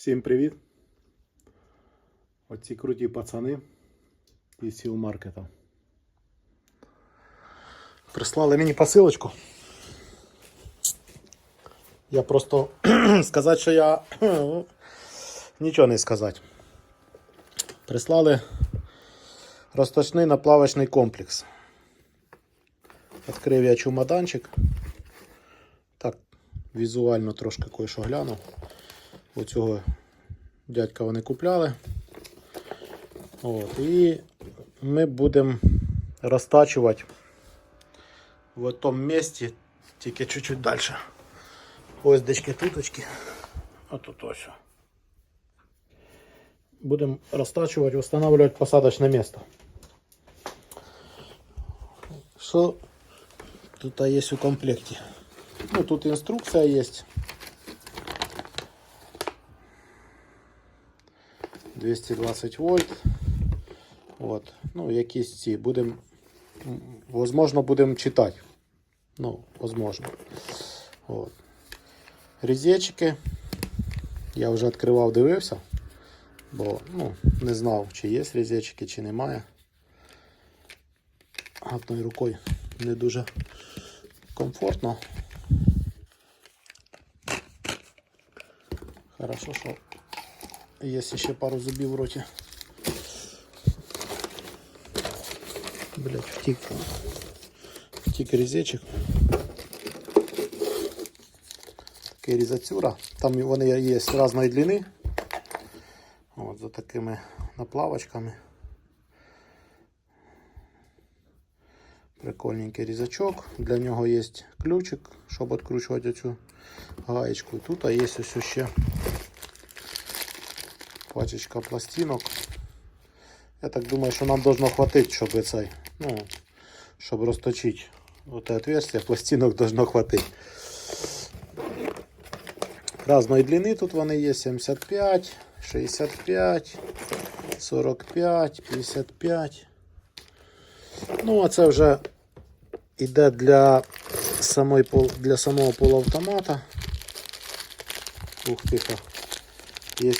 Всім привіт! Оці круті пацани із сіл маркета. Прислали мені посилочку. Я просто сказати, що я нічого не сказати. Прислали розточний наплавочний комплекс. Відкрив я чумоданчик. Так, візуально трошки кое-що глянув. Оцього дядька вони купляли. От, і ми будемо розтачувати в тому місці, тільки чуть-чуть далі. Ось дечки туточки. Отут ось. Будемо розтачувати, встановлювати посадочне місце. Що тут є у комплекті? Ну, тут інструкція є. 220 вольт. От. Ну, якісь ці будемо, возможно, будемо читати. Ну, возможно. От. Різечки. Я вже відкривав, дивився, бо ну, не знав, чи є різечки, чи немає. Одною рукою не дуже комфортно. Хорошо, що Є ще пару зубів в роті. Блять, втік. Втік різечок. Такий різацюра. Там вони є різної длини. От, за такими наплавочками. Прикольненький різачок. Для нього є ключик, щоб відкручувати цю гаєчку. Тут є ось ще пачечка пластинок. Я так думаю, що нам должно хватить, щоб цей, ну, щоб розточити вот отверстие, пластинок должно хватить. Разної длини тут вони є 75, 65, 45, 55. Ну, а це вже йде для самої для самого полуавтомата. Ух тихо. Є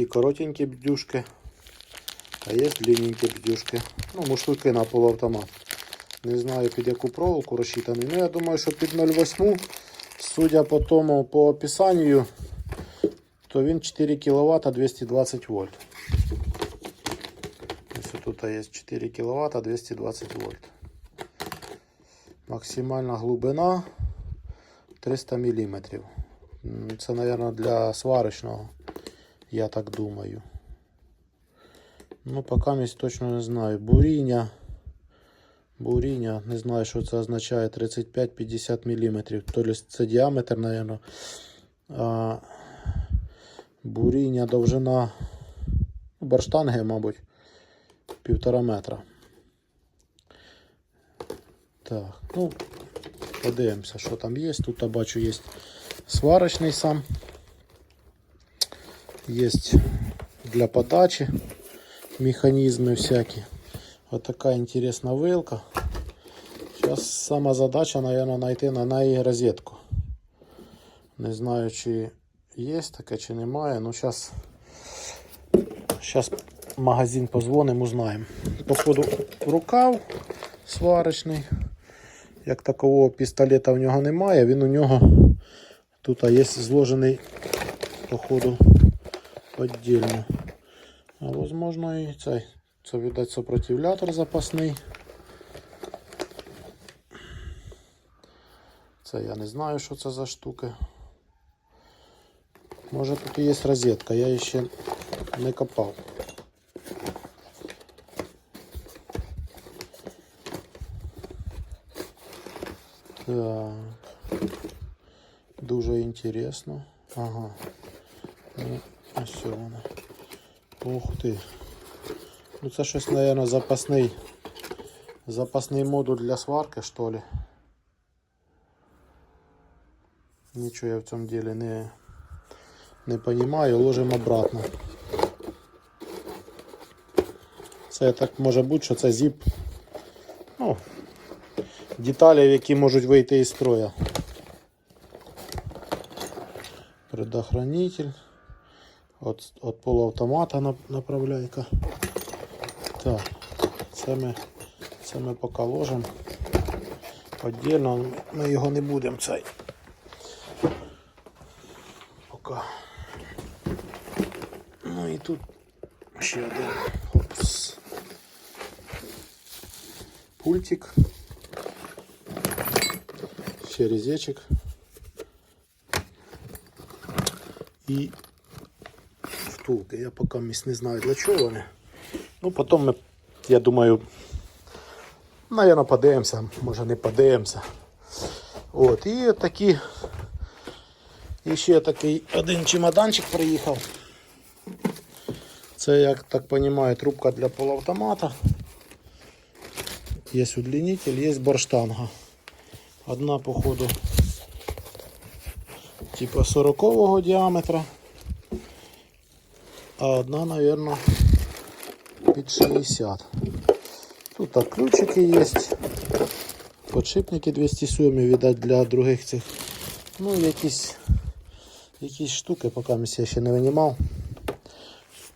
такі коротенькі бдюшки, а є длинненькі бдюшки. Ну, муштуки на полуавтомат. Не знаю під яку проволоку розчитаний. Ну, я думаю, що під 0,8, судя по тому, по описанню, то він 4 кВт 220 вольт. Ось тут є 4 кВт 220 вольт. Максимальна глибина 300 мм. Це, мабуть, для сварочного. Я так думаю. Ну, поки місць точно не знаю. Буріння. Буріння. Не знаю, що це означає. 35-50 мм. То це діаметр, мабуть. А, буріння, довжина ну, барштанги, мабуть, півтора метра. Так, ну, подивимося, що там є. Тут я бачу є сварочний сам. Есть для подачи механизмы всякие. Вот такая интересная вилка. Сейчас сама задача, наверное, найти на неї розетку. Не знаю, чи є таке, чи немає. Ну, зараз зараз магазин позвонимо, узнаємо. Походу рукав сварочний. Як такого пістолета в нього немає, він у нього тут є зложений, походу, отдельно. А возможно і цей. Це, видать, сопротивлятор запасний. Це я не знаю, що це за штука. Може тут і є розетка, я її ще не копав. Так. Дуже інтересно. Ага. Ось вона. Ух ти. Ну це щось, мабуть, запасний. Запасний модуль для сварки, що ли. Нічого я в цьому ділі не, не понимаю, ложимо обратно. Це так може бути, що це зіп. Ну, деталі, які можуть вийти із строя. Предохранитель. От, от полуавтомата на- направляйка. Так, це ми, це ми поки ложимо. Отдельно ми його не будемо цей. Поки. Ну і тут ще один Опс. пультик. Ще резечек. І втулки. Я поки місць не знаю для чого вони. Ну, потім ми, я думаю, Наверно, подивимося, може не подивимося. От, і такі. І ще такий один чемоданчик приїхав. Це, як так розумію, трубка для полуавтомата. Є удлінитель, є борштанга. Одна, походу, типа 40-го діаметра. А одна, мабуть, під 60. Тут так ключики є. Подшипники 207, видать, для других цих. Ну, якісь, якісь штуки, поки я ще не винімав.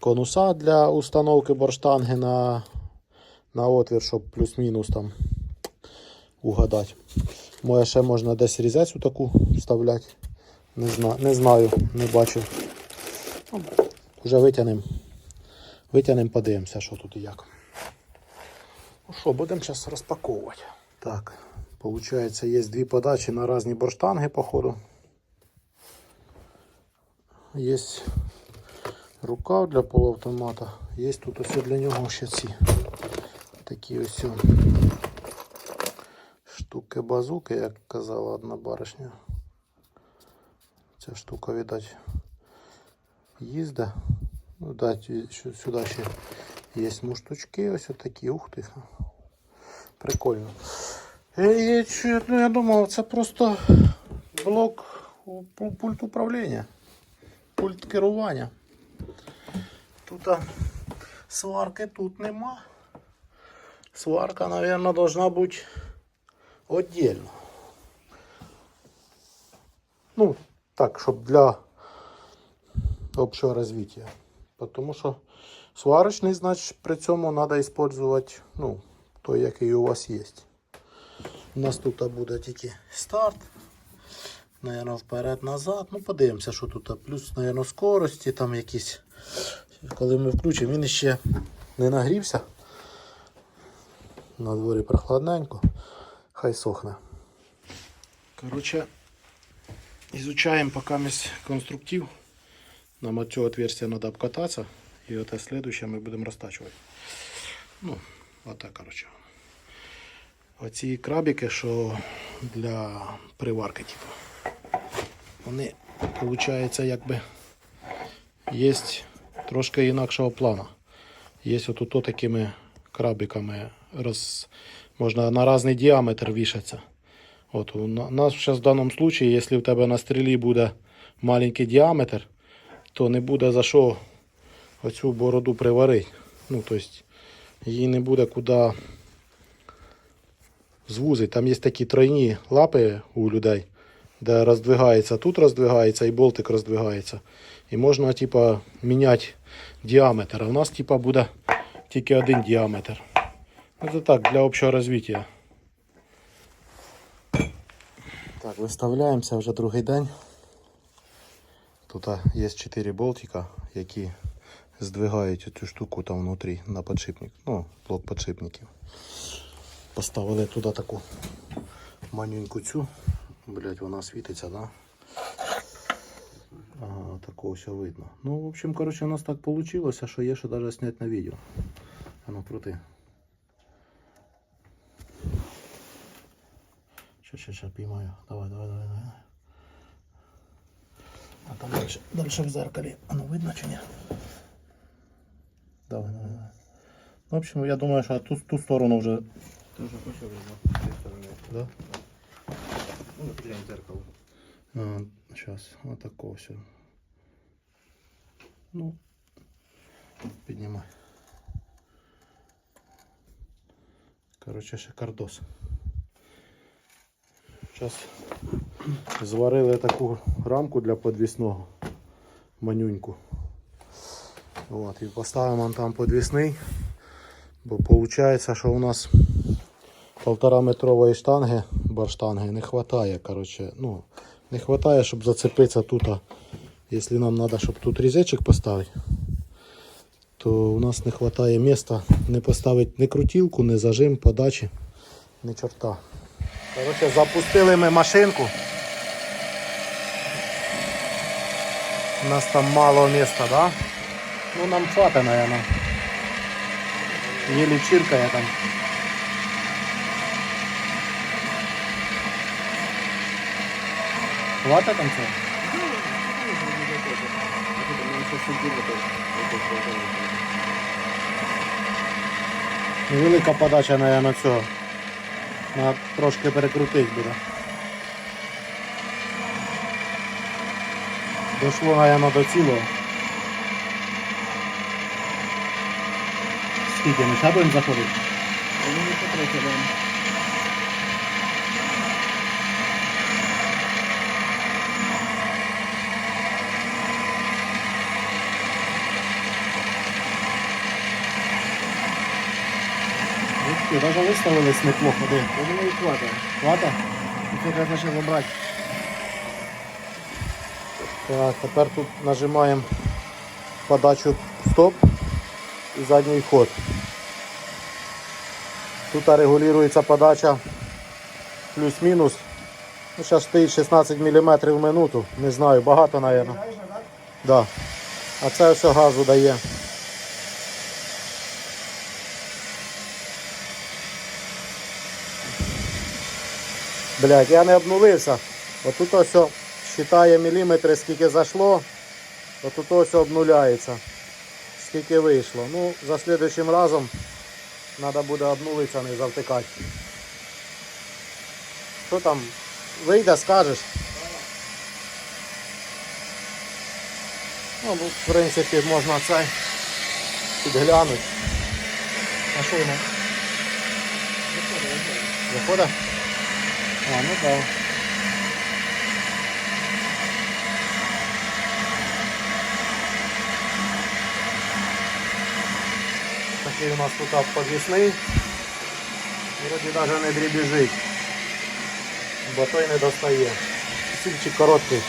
Конуса для установки борштанги на, на отвір, щоб плюс-мінус там угадати. Може ще можна десь різецю таку вставляти. Не, зна, не знаю, не бачив. Вже витягнемо. Витягнемо, подивимося, що тут і як. Ну що, будемо зараз розпаковувати. Так, виходить, є дві подачі на різні борштанги, походу. Є рукав для полуавтомата. Є тут ось для нього ще ці такі ось штуки базуки, як казала одна баришня. Ця штука, видать, їзде. Ну, дать, що сюди ще є муштучки, ось такі, ух ти. Прикольно. І, чи- ну, я думав, це просто блок у- пу- пульт управління. Пульт керування. Тут а, сварки тут нема. Сварка, мабуть, должна бути віддільно. Ну, так, щоб для общего развития. Потому що сварочний, значить, при цьому треба використовувати ну, той, який у вас є. У нас тут буде тільки старт. Наверно, вперед-назад. Ну, подивимося, що тут. Плюс, наверно, скорості там якісь. Коли ми включимо, він ще не нагрівся. На дворі прохладненько. Хай сохне. Короче, изучаем пока месь конструктив. Нам от цього отверстия надо обкататься. И это следующее мы будем растачивать. Ну, вот так, короче. Оці крабики, що для приварки, типу. Вони, виходить, якби є трошки інакшого плану. Є отут такими крабиками роз... можна на різний діаметр вішатися. От у нас зараз в даному випадку, якщо в тебе на стрілі буде маленький діаметр, то не буде за що оцю бороду приварити. Ну, тобто її не буде куди звузити. Там є такі тройні лапи у людей, де роздвигається, тут роздвигається і болтик роздвигається. І можна, типа, міняти діаметр. А у нас, типа, буде тільки один діаметр. Ну, Це так, для общого розвиття. Так, виставляємося вже другий день. Тут є 4 болтика, які здвигають цю штуку там внутрі на подшипник. Ну, блок подшипників. Поставили туди таку манюньку цю. Блять, вона світиться, да? Ага, такого все видно. Ну, в общем, короче, у нас так получилось, що є що даже снять на відео. А ну крути. Ща, ща, ща, піймаю. Давай, давай, давай, давай. А там дальше, дальше в зеркалі. А ну видно чи ні? Давай, давай, давай. Ну, в общем, я думаю, що ту, ту сторону вже. Ты уже почел видно, с той стороны. Да? Ну, напрягай зеркало. А, сейчас, вот такого все. Ну, піднімай. Короче, шикардос. Зараз зварили таку рамку для подвісного манюньку. От, і поставимо там подвісний. Бо виходить, що у нас полтора метрової штанги, барштанги, не вистачає. Короче, ну, не вистачає, щоб зацепитися тут. Якщо нам треба, щоб тут різечок поставити, то у нас не вистачає міста не поставити ні крутілку, ні зажим, подачі, ні чорта. Короче, запустили ми машинку. У нас там мало міста, да? Ну нам хватит, наверное. Еле чиркає там. Хватит там цього? Невелика подача, наверное, цього. Треба трошки перекрутити буде. Дошло, наверное, до цілого. Скільки ми ще будемо заходити? Ух ти, даже виставились неплохо, де? Я думаю, хватит. Хвата? Це якраз почав вибрати. Так, тепер тут нажимаємо подачу стоп і задній ход. Тут регулюється подача плюс-мінус. Ну, зараз стоїть 16 мм в минуту. Не знаю, багато, мабуть. Да. А це все газу дає. Блять, я не обнулився. Отут ось считає міліметри, скільки зайшло. Отут ось обнуляється. Скільки вийшло. Ну, за слідуючим разом треба буде обнулитися, не завтикати. Що там? Вийде, скажеш. Ну, ну, в принципі, можна це підглянути. А що воно? Виходить? А, ну так. Такий у нас тут подвісний. Вроді навіть не дрібіжить. Бо той не достає. Сільчик короткий.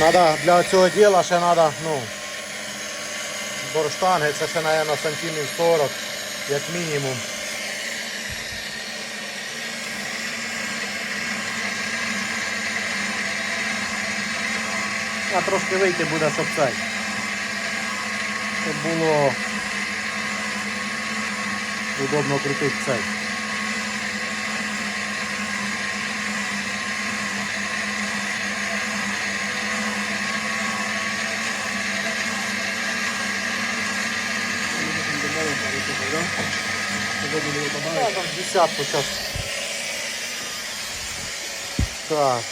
Надо для цього діла ще треба, ну, борштанги, це ще, мабуть, сантимів 40, як мінімум. А трошки вийти буде, щоб це. Щоб було удобно крутити цей. Да, там десятку сейчас. Так.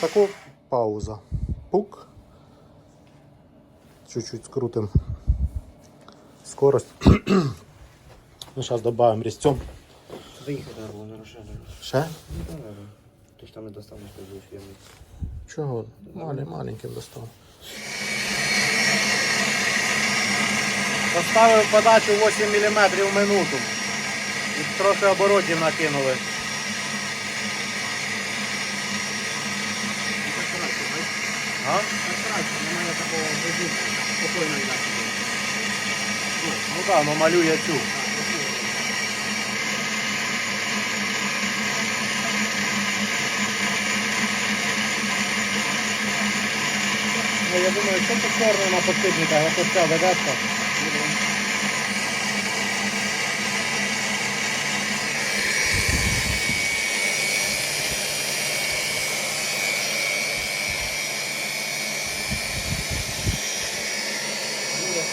Таку пауза. Пук. Чуть-чуть скрутим скорость. Ну, сейчас добавим резцом. Заїхати треба було, не розширено. Ще? Ну. Ти ж там не достанеш тоді фірми. Чого? Малі, маленьким достав. Поставив подачу 8 мм в минуту. І трохи оборотів накинули. А? І так. Ну ну малює цю. Я думаю, що чорне на подпитниках, ось ця догадка.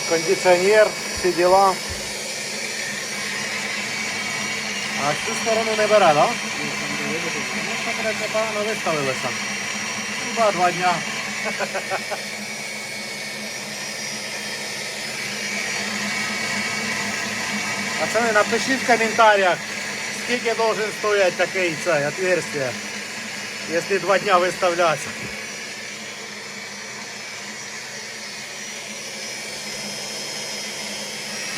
Кондиціонер, всі діла. А цю сторону не бере, так? Да? Ну, що погано виставилися. Ну, Два, два дня. Пацани, напишіть в коментарях, скільки должен стоять такий цей отверстие, якщо два дня виставлятися.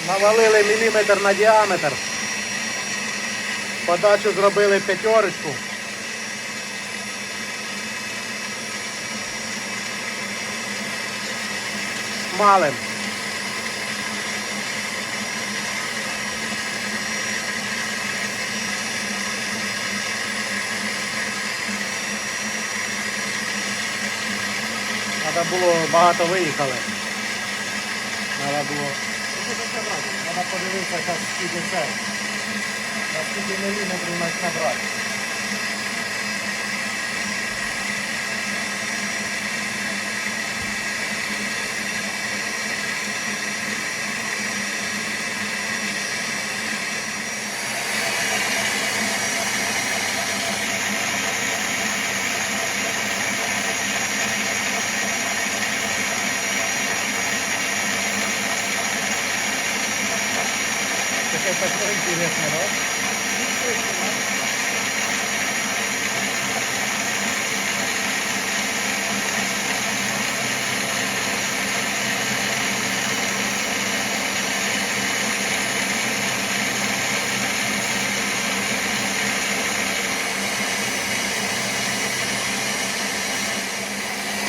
Навалили міліметр на діаметр. Подачу зробили п'ятерочку. Малим. Треба було багато виїхали. Треба було. Треба подивитися, скільки це. Наскільки міліметрів нас набрати. Таке інтересне, да?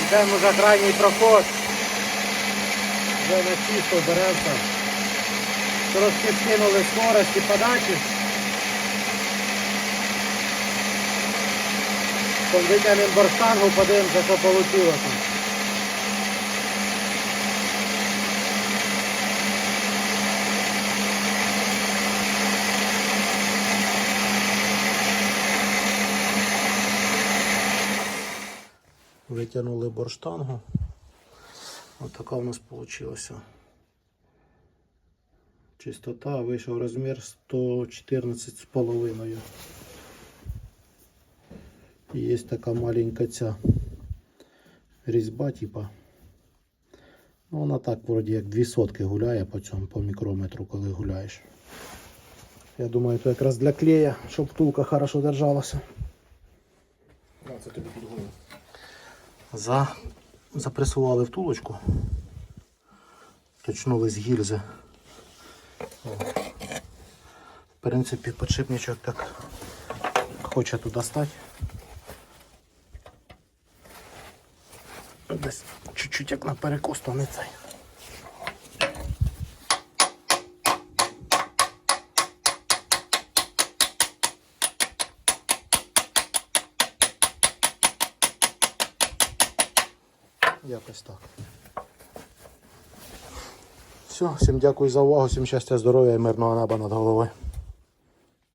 Йдемо за крайній проход. Вже на чисто беремося. Трошки скинули скорості подачі. Витягнемо борштангу, подивимося, що вийшло. Витягнули борштангу. Ось така у нас вийшла. Чистота вийшов розмір 114,5. І є така маленька ця різьба, типа. Ну, вона так вроді як дві сотки гуляє по цьому по мікрометру, коли гуляєш. Я думаю, це якраз для клея, щоб втулка хорошо держалася. А, це тобі під. За... Запресували втулочку. Точнули з гільзи. В принципі, подшипничок так хоче туди стати. Десь чуть-чуть як на перекос, то не цей. Якось так. Все, всім дякую за увагу, всім щастя, здоров'я і мирного неба над головою.